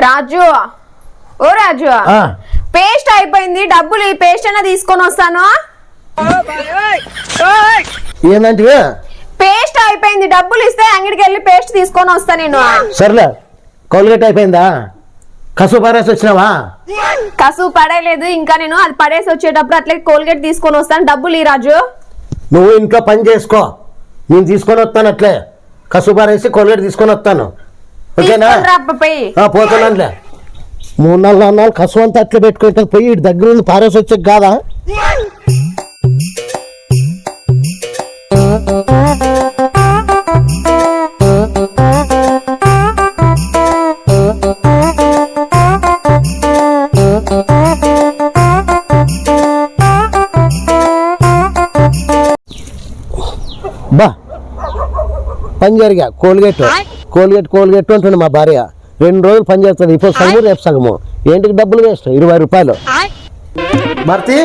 రాజు. ఓ రాజు. ఆ, పేస్ట్ అయిపోయింది. డబ్బులు ఈ పేస్ట్ అయినా తీసుకొని వస్తాను. పేస్ట్ అయిపోయింది. డబ్బులు ఇస్తే అంగడికి వెళ్ళి పేస్ట్ తీసుకొని వస్తా నేను. సర్లే. కోల్గేట్ అయిపోయిందా? కసు పారేసి వచ్చినావా? కసువు పడేలేదు. ఇంకా నేను అది పడేసి వచ్చేటప్పుడు అట్లే కోల్గేట్ తీసుకొని వస్తాను. డబ్బులు ఈ రాజు. నువ్వు ఇంట్లో పని చేసుకో. నేను తీసుకొని వస్తాను అట్లే. కసు పారేసి కోల్గేట్ తీసుకొని వస్తాను. ఓకేనా? పోతున్నానులే మూడు నాలుగు నాలుగు నాలుగు కసు అంతా అట్లా పెట్టుకుంటే పోయి ఇటు దగ్గర ఉంది పారేసి వచ్చే కాదా? పని జరిగా. కోల్గేట్. కోల్గేట్ కోల్గేట్ ఉంటుంది మా భార్య. రెండు రోజులు పని చేస్తుంది. ఇప్పుడు సగము రేపు సగము. ఏంటికి డబ్బులు వేస్ట్? ఇరవై రూపాయలు. భర్తీ?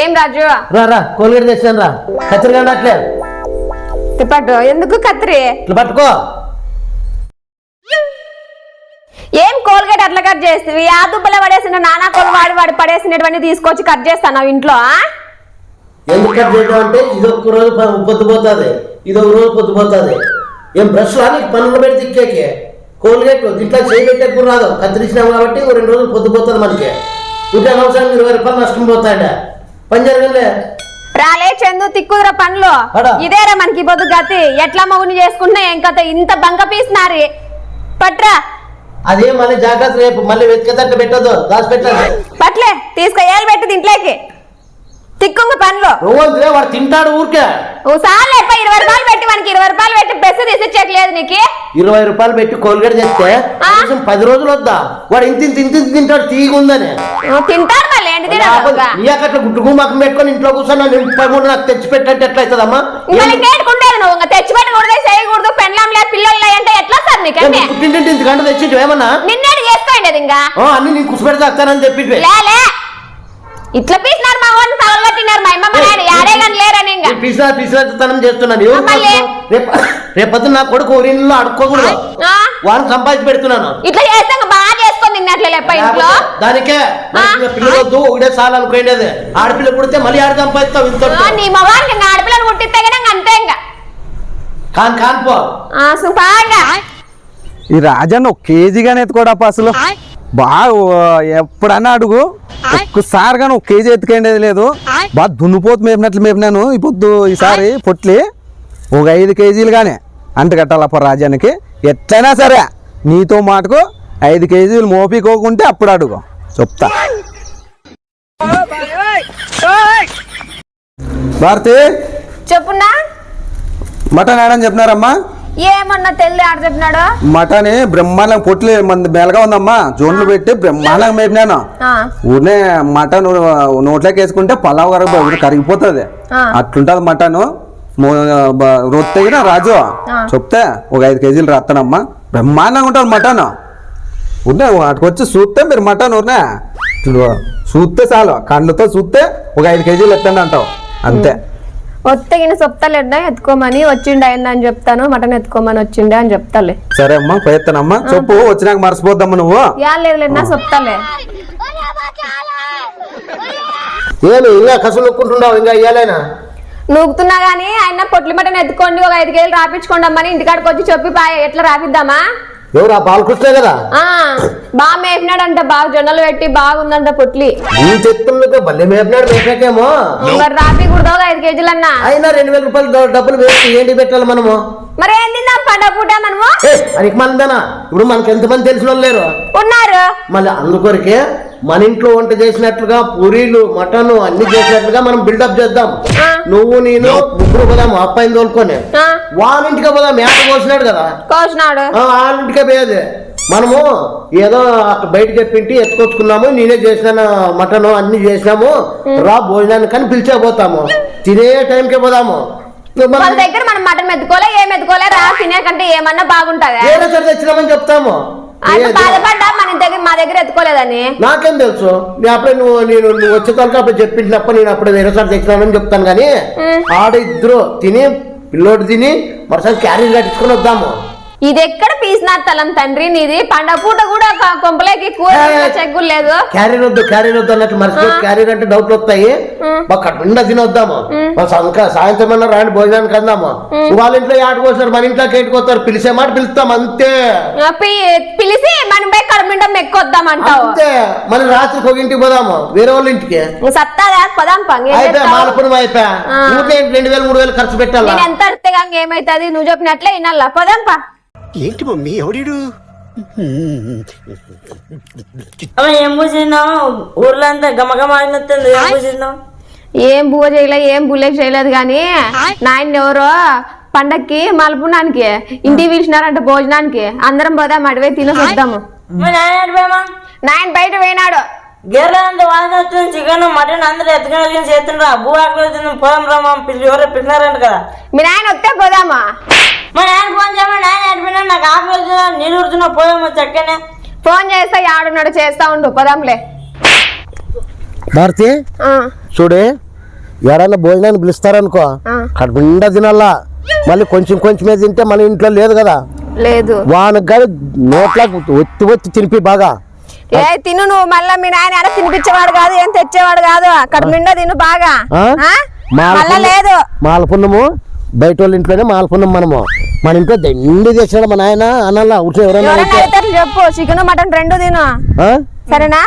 ఏం రాజు? రా రా. కోల్గేట్ తెచ్చాను రా. కత్తిరిగా అట్లే పట్టు ఎందుకు కత్తిరి? ఇట్లా పట్టుకో. ఏం కోల్గేట్ అట్లా కట్ చేస్తుంది ఆ దుబ్బలో పడేసిన నానా కోలు వాడి వాడి పడేసినటువంటి తీసుకొచ్చి కట్ చేస్తాను ఇంట్లో? ఎందుకు కట్ చేయడం అంటే ఇది ఒక్క రోజు పొద్దుపోతుంది ఇది ఒక రోజు పొద్దుపోతుంది ఏం బ్రష్ నీకు పనులు పెడితే ఇక్కేకే కోల్గేట్ దీంట్లో చేయి పెట్టే కూడా రాదు. కత్తిరించినాం కాబట్టి ఓ రెండు రోజులు పొద్దుపోతుంది మనకి. ఉంటే అవసరం ఇరవై రూపాయలు నష్టం పోతాడా పని జరగలే రాలే చందు తిక్కుదురా పనులు. ఇదేరా మనకి పొద్దు గతి. ఎట్లా మగుని చేసుకుంటున్నా ఏం కథ? ఇంత బంక పీసినారి పట్రా. అదే మళ్ళీ జాగ్రత్త రేపు. మళ్ళీ వెతికేటట్టు పెట్టదు దాచి పెట్టాలి పట్లే తీసుకో ఏలు పెట్టి దీంట్లోకి. తిక్కుంగ పనులు. రోజులే వాడు తింటాడు ఊరికే. ఓ సార్లు ఎప్ప ఇరవై రూపాయలు పెట్టి మనకి ఇరవై రూపాయలు పెట్టి బెస్ తీసిచ్చేయట్లేదు నీకు. ఇరవై రూపాయలు పెట్టి కోల్గేట్ చేస్తే? కనీసం పది రోజులు వద్దా? వాడు ఇంత ఇంత ఇంత ఇంత తింటాడు తీగ ఉందని నువ్వు తింటారు మళ్ళీ ఏంటి పెట్టుకొని ఇంట్లో కూర్చొని నేను ముప్పై మూడు నాకు తెచ్చి పెట్టంటే ఇంకా నీకు ఏడుకుంటేది నువ్వు? ఇంకా తెచ్చి పెట్టకూడదు చేయకూడదు లేదు పిల్లలు అంటే ఎట్లా సార్ నీకంటే పుట్టింటి ఇంత గంట తెచ్చి ఏమన్నా? నిన్నేడు చేసుకోండి అది ఇంకా. ఆ, అన్ని నీకు కుసి పెడితే వస్తానని చెప్పి ఇట్లా పీసినారు మా వాడిని తగలబట్టినారు మా అమ్మ మా నాయన యాడే కానీ లేరని ఇంకా. పిసినా పిసినాతనం చేస్తున్నాను ఎవరు మళ్ళీ? రేపు రేపొద్దు నా కొడుకు ఊరిలో అడుక్కోకూడదు. ఆ, సంపాదించి పెడుతున్నాను. ఇట్లా చేస్తే ఇంకా బాగా చేసుకొని తిన్నట్లే లేప్ప ఇంట్లో. దానికే నాకు ఆ? పిల్లలు వద్దు ఒకటే చాలు అనుకునేది ఆడపిల్ల పుడితే మళ్ళీ ఆడ సంపాదిస్తావు ఇంత ఆ, నీ మగవానికి ఇంకా ఆడపిల్లని పుట్టిస్తే కానీ ఇంకా అంతే ఇంకా. కాన్ కాన్పో ఆ, సుఖంగా. ఈ రాజన్న ఒక కేజీగానే ఎత్తుకోడప్ప అసలు? బాగా ఎప్పుడన్నా అడుగు. ఒక్కసారి కానీ ఒక కేజీ ఎత్తుకేండేది లేదు. బాగా దున్నుపోతు మేపినట్లు మేపినాను. ఈ పొద్దు ఈసారి పొట్లి ఒక ఐదు కేజీలు కానీ అంట కట్టాలప్ప రాజానికి ఎట్లయినా సరే నీతో మాటకు ఐదు కేజీలు మోపికోకుంటే అప్పుడు అడుగు. చెప్తా. భారతి. చెప్పున్నా? మటన్ ఆడని చెప్పినారమ్మా. ఏమన్నా తెల్లి ఆడ చెప్పినాడు? మటన్ బ్రహ్మాండం పొట్లు మంది మెలగా ఉందమ్మా. జోన్లు పెట్టి బ్రహ్మాండంగా మేపినాను. ఆ, ఊరినే మటన్ నోట్లోకి వేసుకుంటే పలావ్ కరగ కరిగిపోతుంది. అట్లుంటది మటన్. రొత్తగిన రాజు. చెప్తే ఒక ఐదు కేజీలు రాస్తానమ్మా బ్రహ్మాండంగా ఉంటుంది మటన్. ఉండే వాటికి వచ్చి చూస్తే మీరు మటన్ ఊరినే. చూడు చూస్తే చాలు. కళ్ళతో చూస్తే ఒక ఐదు కేజీలు ఎత్తండి అంటావు అంతే. ఒత్తగిన చెప్తాలేడా ఎత్తుకోమని వచ్చిండు అయిందని చెప్తాను మటన్ ఎత్తుకోమని వచ్చిండే అని చెప్తాలే. సరే అమ్మా పోయేస్తానమ్మా చెప్పు వచ్చినాక మర్చిపోద్దమ్మా నువ్వు. యా లేదు నా చెప్తాలే ఏమి ఇంకా కసు నొక్కుంటున్నావు ఇంకా ఇయ్యాలైనా? నూగుతున్నా గానీ ఆయన పొట్లి మటన్ ఎత్తుకోండి ఒక ఐదు కేజీలు రాపించుకోండి అమ్మని ఇంటికాడికి వచ్చి చెప్పి పాయ ఎట్లా రాపిద్దామా? ఎవరు ఆ బాలకృష్ణే కదా? ఆ బాగా మేపినాడంట బాగా జొన్నలు పెట్టి బాగుందంట పొట్లి. నీ చెప్తున్నది భలే మేపినాడు మేపాకేమో మరి రాపికూడదు ఒక ఐదు కేజీలన్నా? అయినా రెండు వేల రూపాయలు డబ్బులు వేసి ఏంటి పెట్టాలి మనము? మరి ఏం తిందాం? పండగ పూట మనము? ఏ అనికి మందేనా? ఇప్పుడు మనకి ఎంతమంది తెలిసిన వాళ్ళు లేరు? ఉన్నారు. మళ్ళీ అందుకొరకే మన ఇంట్లో వంట చేసినట్లుగా పూరీలు మటన్ అన్ని చేసినట్లుగా మనం బిల్డప్ చేద్దాం. నువ్వు నేను ముగ్గురు పోదాం అబ్బాయిని తోలుకొని ఆ, వాళ్ళ ఇంటికి పోదాం మేత కోసినాడు కదా. కోసినాడు. ఆ, వాళ్ళ ఇంటికే పోయేది. మనము ఏదో అక్కడ బయట చెప్పింటి ఎత్తుకొచ్చుకున్నాము నేనే చేసినాను మటన్ అన్ని చేసినాము రా భోజనానికి కానీ పిలిచే పోతాము. తినే టైంకే పోదాము. వాళ్ళ దగ్గర మనం మటన్ ఎత్తుకోలే ఏం ఎత్తుకోలే రా తినేకంటే ఏమన్నా బాగుంటదా? వేరే చోట తెచ్చినామని చెప్తాము. ఏది? బాధపడ్డా మన దగ్గర మా దగ్గర ఎత్తుకోలేదని? నాకేం తెలుసు. అప్పుడే నువ్వు నేను నువ్వు వచ్చే తనక అప్పుడు చెప్పించినప్పుడు నేను అప్పుడు వేరే చోట తెచ్చినానని చెప్తాను కానీ. ఆడ ఇద్దరు తిని పిల్లోడు తిని మరోసారి క్యారీ కట్టించుకొని వద్దాము. ఇది ఎక్కడ పీసినాత్తలం తండ్రి నీది? పండగ పూట కూడా కొంపలేకి కూర చెగ్గులు లేదు. క్యారీర్ వద్దు క్యారీర్ వద్దు అన్నట్టు మర్చిపోయి క్యారీర్ అంటే డౌట్లు వస్తాయి. మాకు కడుపుండా తినొద్దాము. మా సంక సాయంత్రం అన్న రాండి భోజనానికి అందాము. వాళ్ళ ఇంట్లో ఆడుకోస్తారు మన ఇంట్లో కేటుకొస్తారు పిలిచే మాట పిలుస్తాం అంతే. పి- పిలిచి మనం పోయి కడుపుండం ఎక్కువద్దామంటావు అంతే. మన రాత్రికి ఒక ఇంటికి పోదాము వేరే వాళ్ళ ఇంటికి. సత్తాదా పదాం పంగి అయిపోయా మాలపురం అయిపోయా? రెండు వేలు మూడు వేలు ఖర్చు పెట్టాలా? ఎంత ఏమైతుంది? నువ్వు చెప్పినట్లే వినాలా? పదాంపా ఏంటి మమ్మీ ఎవడీడు ఏం ఊర్లో అంతా గమగమ ఆగినట్టుంది ఏం పూసినావు ఏం బువ్వ చేయలేదు ఏం బుల్లెక్ చేయలేదు కానీ నాయన ఎవరో పండక్కి మలుపునానికి ఇంటికి పిలిచినారంట భోజనానికి. అందరం పోదాం అడివే తిని వద్దాము. మరి నాయన బయట పోయినాడు. గేర్ల అంత వాసన వస్తుంది చికెన్ మటన్ అందరూ ఎత్తుకుని చేస్తుండ్రా. భూ ఆకలి అవుతుంది పోదాం రా మా పిల్లి ఎవరో పిలిచినారంట కదా. మీ నాయన వస్తే పోదామా? మా నాయన ఫోన్ చేయమా నాయన అడిపోయినా నాకు నీళ్ళు ఉడుతున్నా పోయామా చక్కనే. ఫోన్ చేస్తా ఆడున్నాడు చేస్తా ఉండు పోదాంలే. భారతి ఆ, చూడే ఎవడన్నా భోజనాన్ని పిలుస్తారనుకో ఆ. కడుపుండా తినాలా? మళ్ళీ కొంచెం కొంచెమే తింటే మన ఇంట్లో లేదు కదా? లేదు. వానికి కానీ నోట్లకు ఒత్తి ఒత్తి తినిపి బాగా. ఏ తిను నువ్వు మళ్ళా మీ నాయన ఎడ తినిపించేవాడు కాదు ఏం తెచ్చేవాడు కాదు. అక్కడ నిండా తిను బాగా? మళ్ళా లేదు. మాలపున్నము బయట వాళ్ళ ఇంట్లోనే మాలపున్నం మనము. మన ఇంట్లో దండి తెచ్చాడు మా నాయన అనాలా? ఊరికే ఎవరైనా ఎవరైనా అయితే అడుగుతారు చెప్పు. చికెన్ మటన్ రెండు తిను. ఆ? సరేనా?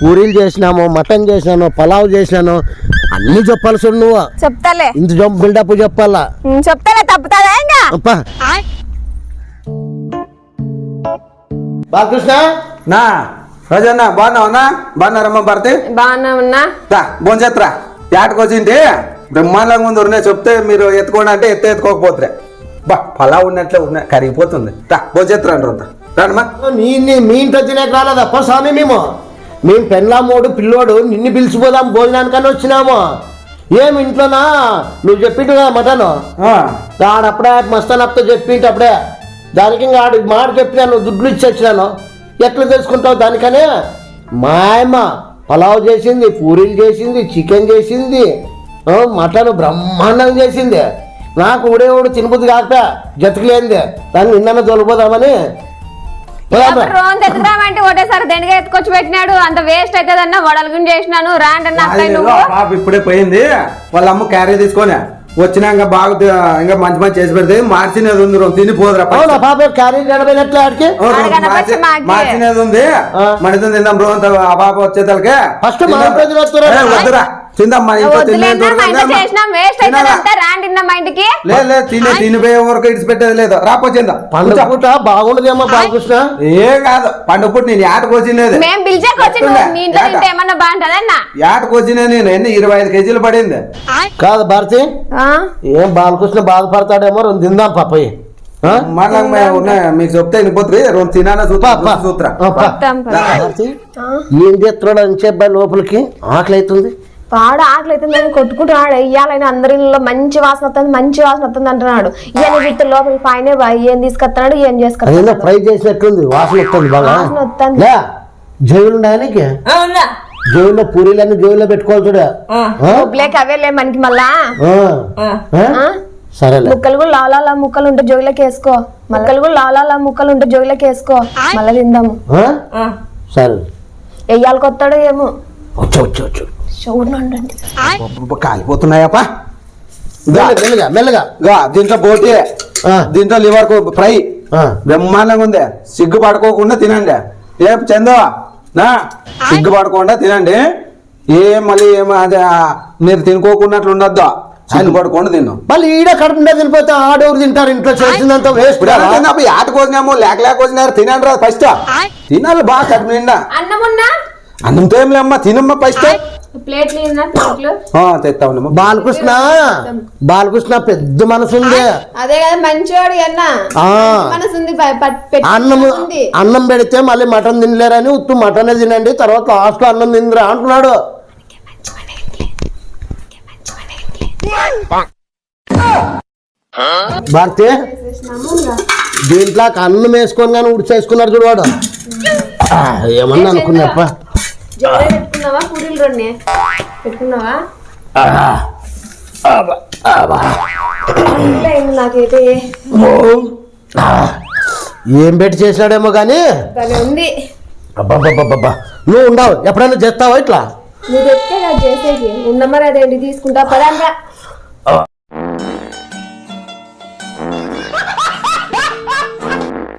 పూరీలు చేసినాము మటన్ చేసినాను పలావ్ చేసినాను. అన్ని చెప్పాలి చూడు నువ్వు. చెప్తాలే. ఇంత బిల్డప్ చెప్పాలా? చెప్తాలే తప్పుతాదా ఇంకా? అప్పా బాలకృష్ణ? నా రాజన్న బాగున్నావన్నా బాగున్నారమ్మ భర్తీ? బాగానే ఉన్నా రా భోంచేత్రా. యాటకు వచ్చింది బ్రహ్మాండంగా ముందు ఉన్నాయి చెప్తే మీరు ఎత్తుకోండి అంటే ఎత్తే ఎత్తుకోకపోతే బా పలా ఉన్నట్లే ఉన్నాయి కరిగిపోతుంది. రా భోంచేత్రా అంటారు రానమ్మా. నీ నీ- మీ ఇంట్లో తినేకి రాలేదు అప్ప స్వామి మేము. మేము పెళ్ళామోడు పిల్లోడు నిన్ను పిలిచిపోదాం భోజనానికని వచ్చినాము. ఏమి ఇంట్లోనా? నువ్వు చెప్పిండు కదా మటను. ఆడప్పుడే మస్తానప్తో చెప్పింటి అప్పుడే. దానికి ఇంకా ఆడు మాట చెప్పినాను దుడ్లు ఇచ్చి వచ్చినాను. ఎట్లా తెలుసుకుంటావు దానికనే? మా అమ్మ పలావ్ చేసింది పూరీలు చేసింది చికెన్ చేసింది మటన్ బ్రహ్మాండంగా చేసింది. నాకు ఊడేవాడు తినబుద్ది కాకపోయా? జతకలేంది దాన్ని నిన్న తొలిపోదామని పోదామా? రోజు ఎత్తుకురామంటే ఒకటేసారి దండిగా ఎత్తుకొచ్చి పెట్టినాడు? అంత వేస్ట్ అవుతుందన్న వడలుగుని చేసినాను. రాండి పాప ఇప్పుడే పోయింది. వాళ్ళ అమ్మ క్యారీ తీసుకొని వచ్చినాక బాగా తి- ఇంకా మంచి మంచి చేసి పెడితే మార్చినది ఉంది తిని పోదురా ఫస్ట్. అవునా పాప క్యారీ గడపైనట్లే ఆడికి. మార్చినది ఉంది. ఆ. మనతో తిందాం రోజంతా ఆ పాప ఫస్ట్ ఇంట్లో తినొస్తురా. ఏ, వద్దురా. ఇంట్లో తినాలా? లేదు తినే తినిపోయే వరకు ఇడిచి పెట్టేది లేదు. పండుగ పూట బాలకృష్ణ ఏం కాదు పండుగ నేను యాటకు వచ్చినది యాటకు వచ్చిన ఎన్ని? ఇరవై ఐదు కేజీలు పడింది. కాదు భారతి. ఆ? ఏం బాలకృష్ణ బాధపడతాడేమో రెండు తిందాం పాపయ్య ఉన్నాయి మీకు చెప్తే వినిపోతుంది. రెండు సూత్ర. భారతి, ఏం చేస్తున్నాడు అని చెప్పా లోపలికి. ఆకలి అవుతుంది వాడు ఆకలి అవుతుందని కొట్టుకుంటున్నాడు. వెయ్యాలని అందరిలో మంచి వాసన వస్తుంది మంచి వాసన వస్తుంది అంటున్నాడు. ఈయన చూస్తే లోపలికి పైన ఏం తీసుకొస్తున్నాడు ఏం అదేదో చేసుకొస్తున్నాడు ఫ్రై చేసినట్టుంది వాసన వస్తుంది బాగా. వాసన వస్తుంది. జైలు పూరీలన్నీ జైల్లో పెట్టుకోవాలి చూడ. ఆ, ఆ? బ్లేక్ అవే లే మనకి మళ్ళా? సరేలే. ముక్కలు కూడా లాలాల ముక్కలు ఉంటే జోగిలోకి వేసుకో. ముక్కలు కూడా లాలాల ముక్కలు ఉంటే జోగిలోకి వేసుకో. మళ్ళీ తిందాము. ఆ? ఆ. సరే. ఏమో. వచ్చు వచ్చు వచ్చు. చూడండి ఉండండి. కాలిపోతున్నాయప్ప. మెల్లగా మెల్లగా దీంట్లో బోటి ఆ. దీంట్లో లివర్ ఫ్రై. ఆ. బ్రహ్మాండంగా ఉంది. సిగ్గు పడుకోకుండా తినండి. ఏ చందో నా? సిగ్గు పడకుండా తినండి. ఏం మళ్ళీ అదే మీరు తినుకోకున్నట్లు ఉండొద్దు. సిగ్గు పడకుండా తిను. మళ్ళీ ఈడ కడుపుండా తినిపోతే ఆడెవరు తింటారు ఇంట్లో చేసిందంతా వేస్ట్ యాట కోసినాము లేక లేక కోసినారు తినండి రా ఫస్ట్. తినాలి బాగా కడుపు నిండా. అన్నం ఉన్నా అన్నంతో ఏం లేమ్మా తినమ్మా ఫస్ట్. బాలకృష్ణ! బాలకృష్ణ పెద్ద మనసు ఉంది అదే కదా మంచివాడు అన్న. అన్నం పెడితే మళ్ళీ మటన్ తినలేరని ఉత్తు మటనే తినండి తర్వాత లాస్ట్లో అన్నం తిందిరా అంటున్నాడు. భారతి దీంట్లో అన్నం వేసుకొని కానీ ఉడిచేసుకున్నాడు చూడవాడు ఏమన్నా అనుకున్నప్ప పెట్టుకున్నావా? పూరీలు రెండు పెట్టుకున్నావా? నాకైతే? ఏం పెట్టి చేసినాడేమో కానీ ఉంది. అబ్బబ్బబ్బబ్బా నువ్వు ఉండవు. ఎప్పుడైనా చేస్తావా ఇట్లా? నువ్వు చెప్తే చేసేది. ఉన్న మరి అదేంటి? తీసుకుంటా. పదంగా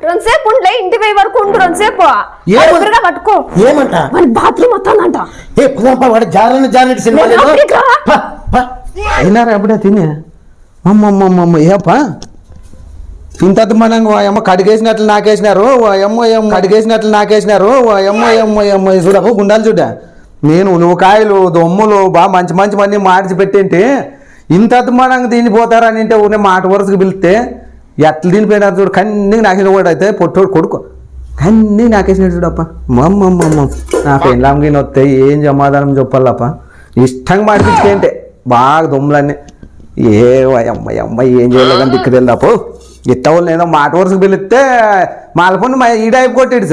రెండుసేపు ఉండలే ఇంటి పోయి వరకు ఉండు రెండుసేపు ఏమ- ఎదురుగా పట్టుకో. ఏమంట? మన బాత్రూమ్ వస్తుందంట ఏ పుదంపా వాడు జారని జానటి సినిమా. అయినారా ఎప్పుడే తిని. అమ్మమ్మమ్మమ్మ ఏపా? ఇంత మనంగా అమ్మ కడిగేసినట్లు నాకేసినారు అమ్మ అమ్మ కడిగేసినట్లు నాకేసినారు అమ్మ అమ్మ అమ్మ. చూడకు గుండాలు చూడ నేను నువ్వుకాయలు దొమ్ములు బాగా మంచి మంచి మంది మార్చి పెట్టింటే ఇంత అద్మానంగా తినిపోతారని అంటే ఊరినే మాట వరుసకు పిలిస్తే ఎట్లా తినిపోయినారు చూడు కన్నీ నాకేసిన కూడా అయితే పొట్టోడు కొడుకు. కన్నీ నాకేసినాడు చూడప్ప? మమ్మమ్మమ్మ. నా పెళ్ళాంగి వస్తాయి ఏం సమాధానం చెప్పాలప్ప? ఇష్టంగా మాడిపించేంటే బాగా దొమ్ములన్నీ. ఏ అమ్మ అమ్మ ఏం చేయలేదని దిక్కు తెలియదాపు ఇట్టవాళ్ళు ఏదో మాట వరుసకు పిలిస్తే మాలపండు మా ఈడైపు కొట్టిడు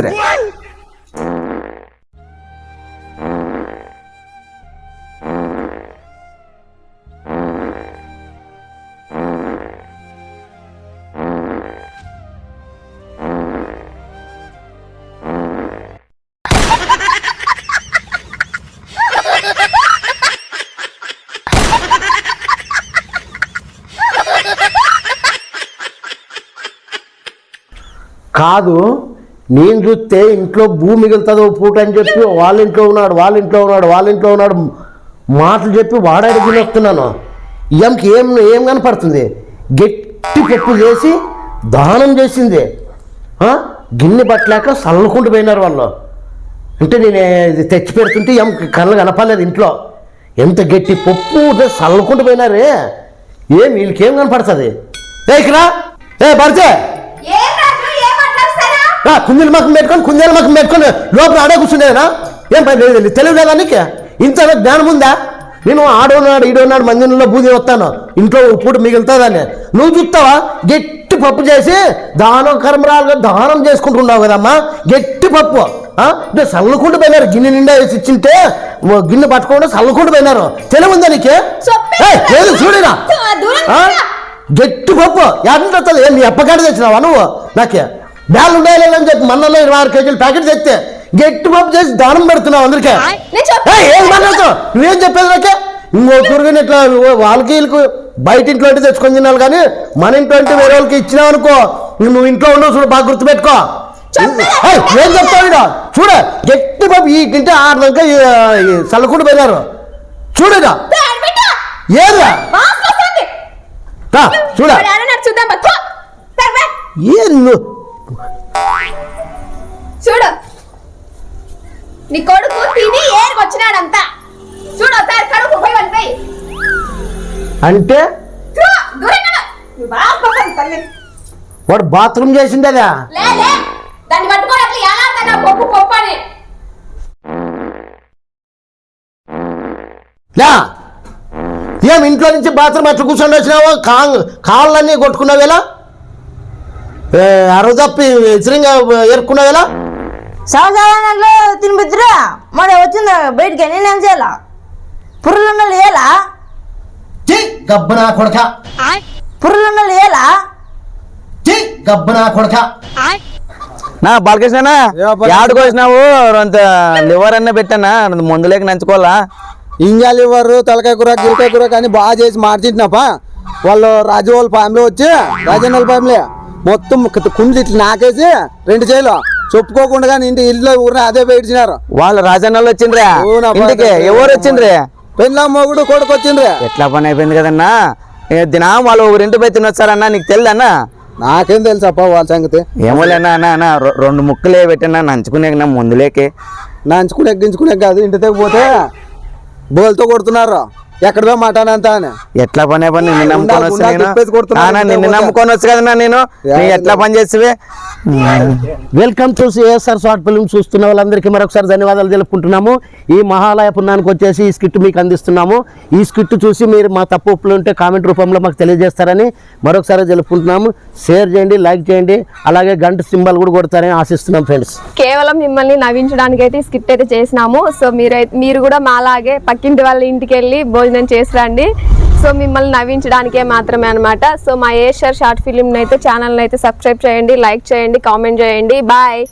కాదు నేను చూస్తే ఇంట్లో భూమి మిగులుతుంది ఓ పూట అని చెప్పి వాళ్ళ ఇంట్లో ఉన్నాడు వాళ్ళ ఇంట్లో ఉన్నాడు వాళ్ళ ఇంట్లో ఉన్నాడు మాటలు చెప్పి వాడాడి తినేస్తున్నాను. ఈఎంకి ఏం ఏం కనపడుతుంది? గట్టి పప్పు చేసి దానం చేసింది? గిన్నె పట్టలేక చల్లుకుంటూ పోయినారు వాళ్ళు. అంటే నేను ఇది తెచ్చి పెడుతుంటే ఏం కళ్ళు కనపడలేదు ఇంట్లో. ఎంత గట్టి పప్పు చల్లుకుంటూ పోయినారే. ఏం వీళ్ళకి ఏం కనపడుతుంది? ఏ ఇక్కడ ఏ భర్తే కుందేలు మకం పెట్టుకొని కుందేలు మకం పెట్టుకొని లోపల ఆడే కూర్చుండేనా? ఏం పని లేదు తెలివి లేదా నీకు? ఇంత జ్ఞానం ఉందా? నేను ఆడోనాడు ఈడోనాడు మందిరంలో బూది వస్తాను. ఇంట్లో ఉప్పుడు మిగులుతుందని. నువ్వు చూస్తావా? గట్టి పప్పు చేసి దానం కర్మరాలుగా దానం చేసుకుంటున్నావు కదమ్మా. గట్టి పప్పు. ఆ? అంటే చల్లుకుంటూ పోయినారు గిన్నె నిండా వేసి ఇచ్చింటే గిన్నె పట్టుకోకుండా చల్లుకుంటూ పోయినారు. తెలివి ఉందా నీకే? లేదు చూడరా? గట్టి పప్పు. ఎంత ఏం నీ అప్పకాడ తెచ్చినావా నువ్వు? నాకే. బ్యాలు ఉండాలని చెప్పి మన్నలో ఇరవై ఆరు కేజీలు ప్యాకెట్ తెస్తే గట్టి పప్పు చేసి దానం పెడుతున్నావు అందరికీ. ఏం మాట్లాడుతావు నువ్వేం చెప్పేది నాకే? ఇంకో కూరగాయలు ఇట్లా వాళ్ళకి వీళ్ళకి బయట ఇంట్లో అంటే తెచ్చుకొని తినాలి కానీ మన ఇంట్లో అంటే వేరే వాళ్ళకి ఇచ్చినావు అనుకో నువ్వు ఇంట్లో ఉండవు చూడు బాగా గుర్తుపెట్టుకో. ఏం చెప్తావు ఈడ? చూడ గట్టి పప్పు ఈ తింటే ఆరు దాకా చల్లకుండా పోయినారు చూడగా ఏదా? చూడ. ఏం చూడు. నీ కొడుకు తిని ఏరుకు వచ్చినాడంతా. చూడు ఒకసారి కడుపు పోయి వెళ్ళిపోయి అంటే? వాడు బాత్రూమ్ చేసింది అదా? దాన్ని పట్టుకొని అట్లా ఎలా పప్పు పప్పు అని. ఏం ఇంట్లో నుంచి బాత్రూమ్ అట్లా కూర్చొని వచ్చినావో? కాళ్ళన్నీ కొట్టుకున్నావేలా? అరవ తప్పి విసిరింగా ఎరుక్కున్నావేలా సంవత్సరాలలో తినిపిద్దురా మరి వచ్చింది బయటికి నేనేం చేయాలా? పురుగులున్నలు ఏలా చి గబ్బనా కొడక. పురుగులున్నలు ఏలా చి గబ్బనా కొడక. నా బాలకృష్ణనా? ఏవప్పా? యాడికి వచ్చినావు? కొంత లివర్ అన్న పెట్టానా రెండు మందులేక నంచుకోవాలా? ఇంజాలు ఇవ్వరు తలకాయ కూర గిలకాయ కూర కానీ బాగా చేసి మార్చింటున్నాపా వాళ్ళు రాజు వాళ్ళ ఫ్యామిలీ వచ్చి రాజన్న వాళ్ళ ఫ్యామిలీ మొత్తం కుండ్లు ఇట్లా నాకేసి రెండు చేలు. చెప్పుకోకుండా ఇంటి ఇల్లు ఊరిని అదే పెట్టినారు వాళ్ళు రాజన్నలు వచ్చిండ్రా. ఇంటికి ఎవరు వచ్చిండ్రే? పెళ్ళ మొగుడు కొడుకు వచ్చిండ్రే. ఎట్లా పని అయిపోయింది కదన్నా? దినం వాళ్ళు ఒకరింటి పోయి తినొచ్చారన్నా నీకు తెలియదన్నా నాకేం తెలుసు అప్ప వాళ్ళ సంగతి. ఏమోలేనా అన్న అన్న రెండు ముక్కలే పెట్టినా నంచుకునే నా ముందులేకే. నంచుకుని ఎగ్గించుకునే కాదు ఇంటి దగ్గర పోతే బోల్తో కొడుతున్నారు. ఎక్కడ మటన్ అంతా ఎట్లా పని అయిపోయింది నిన్ను నమ్ముకొని వచ్చి గుండా నేను? నాన్న, నమ్ముకొని వచ్చు ఎట్లా పని చేసివే? Welcome to CSR short film చూస్తున్న వాళ్ళందరికీ మరొకసారి ధన్యవాదాలు తెలుపుకుంటున్నాము. ఈ మహాలయ పుణ్యానికి వచ్చేసి ఈ స్కిట్ మీకు అందిస్తున్నాము. ఈ స్కిట్ చూసి మీరు మా తప్పు ఒప్పులు ఉంటే కామెంట్ రూపంలో మాకు తెలియజేస్తారని మరొకసారి తెలుపుకుంటున్నాము. షేర్ చేయండి లైక్ చేయండి అలాగే గంట సింబల్ కూడా కొడతారని ఆశిస్తున్నాం ఫ్రెండ్స్. కేవలం మిమ్మల్ని నవ్వించడానికి అయితే ఈ స్కిట్ అయితే చేసినాము. సో మీరు మీరు కూడా మాలాగే పక్కింటి వాళ్ళ ఇంటికి వెళ్ళి భోజనం చేసి రండి సో మిమ్మల్ని నవ్వించడానికే మాత్రమే అన్నమాట. సో మా ఏషర్ షార్ట్ ఫిలింని అయితే ఛానల్ అయితే సబ్స్క్రైబ్ చేయండి లైక్ చేయండి కామెంట్ చేయండి. బాయ్.